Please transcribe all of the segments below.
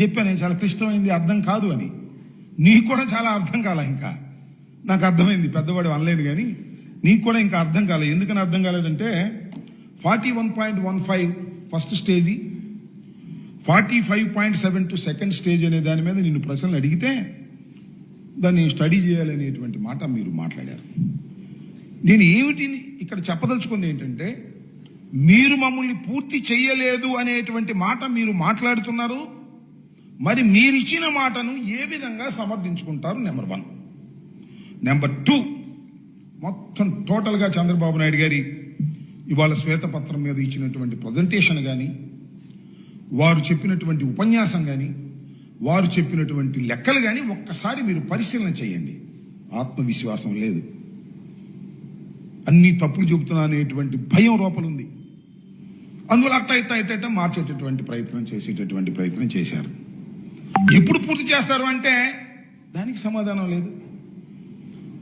చెప్పాను చాలా క్లిష్టమైంది అర్థం కాదు అని. నీకు కూడా చాలా అర్థం కాలే ఇంకా. నాకు అర్థమైంది పెద్దవాడు అనలేదు కానీ నీకు కూడా ఇంకా అర్థం కాలేదు ఎందుకని అర్థం కాలేదంటే forty one point one five first stage forty five point seven two second stage అనే దాని మీద నిన్ను ప్రశ్నలు అడిగితే దాన్ని స్టడీ చేయాలనేటువంటి మాట మీరు మాట్లాడారు. నేను ఏమిటి ఇక్కడ చెప్పదలుచుకుంది ఏంటంటే మీరు మమ్మల్ని పూర్తి చేయలేదు అనేటువంటి మాట మీరు మాట్లాడుతున్నారు మరి మీరు ఇచ్చిన మాటను ఏ విధంగా సమర్థించుకుంటారు? నెంబర్ వన్ నెంబర్ టూ మొత్తం టోటల్గా చంద్రబాబు నాయుడు గారి ఇవాళ శ్వేతపత్రం మీద ఇచ్చినటువంటి ప్రజెంటేషన్ కానీ వారు చెప్పినటువంటి ఉపన్యాసం కానీ వారు చెప్పినటువంటి లెక్కలు కానీ ఒక్కసారి మీరు పరిశీలన చేయండి. ఆత్మవిశ్వాసం లేదు. అన్ని తప్పులు చెబుతున్నా అనేటువంటి భయం లోపలుంది. అందువల్ల అట్ట ఇట్ట ఇట్ట మార్చేటటువంటి ప్రయత్నం చేసేటటువంటి ప్రయత్నం చేశారు. ఎప్పుడు పూర్తి చేస్తారు అంటే దానికి సమాధానం లేదు.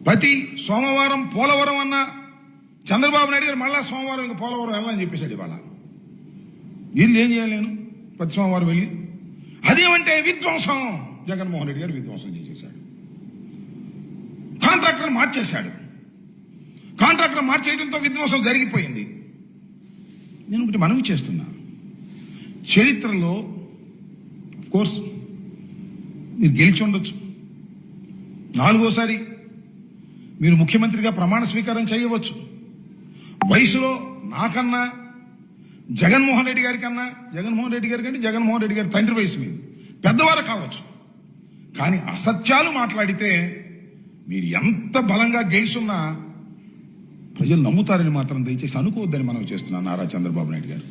ప్రతి సోమవారం పోలవరం అన్న చంద్రబాబు నాయుడు గారు మళ్ళా సోమవారం ఇంకా పోలవరం వెళ్ళాలని చెప్పేశాడు ఇవాళ. వీళ్ళు ఏం చేయాలి నేను? ప్రతి సోమవారం వెళ్ళి. అదేమంటే విధ్వంసం. జగన్మోహన్ రెడ్డి గారు విధ్వంసం చేసేశాడు. కాంట్రాక్టర్ మార్చేశాడు. కాంట్రాక్టర్ మార్చేయడంతో విధ్వంసం జరిగిపోయింది. నేను ఒకటి మనవి చేస్తున్నా. చరిత్రలో కోర్స్ మీరు గెలిచి ఉండొచ్చు. నాలుగోసారి మీరు ముఖ్యమంత్రిగా ప్రమాణ స్వీకారం చేయవచ్చు. వయసులో నాకన్నా జగన్మోహన్ రెడ్డి గారి కన్నా జగన్మోహన్ రెడ్డి గారి కంటే జగన్మోహన్ రెడ్డి గారి తండ్రి వయసు మీద. పెద్దవారు కావచ్చు. కానీ అసత్యాలు మాట్లాడితే మీరు ఎంత బలంగా గెలుచున్నా ప్రజలు నమ్ముతారని మాత్రం దయచేసి అనుకోవద్దని మనం చేస్తున్నాం నారా చంద్రబాబు నాయుడు గారు.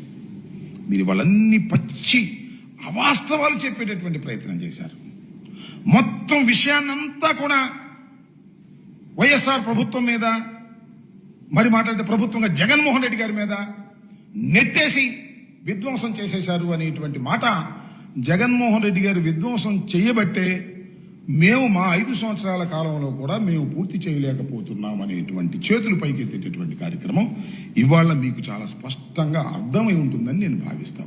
మీరు వాళ్ళన్ని పచ్చి అవాస్తవాలు చెప్పేటటువంటి ప్రయత్నం చేశారు. మొత్తం విషయాన్నంతా కూడా వైఎస్ఆర్ ప్రభుత్వం మీద మరి మాట్లాడితే ప్రభుత్వంగా జగన్మోహన్ రెడ్డి గారి మీద నెట్టేసి విధ్వంసం చేసేశారు అనేటువంటి మాట జగన్మోహన్ రెడ్డి గారు విధ్వంసం చేయబట్టే మేము మా ఐదు సంవత్సరాల కాలంలో కూడా మేము పూర్తి చేయలేకపోతున్నాం అనేటువంటి చేతులు పైకెత్తేటటువంటి కార్యక్రమం ఇవాళ మీకు చాలా స్పష్టంగా అర్థమై ఉంటుందని నేను భావిస్తా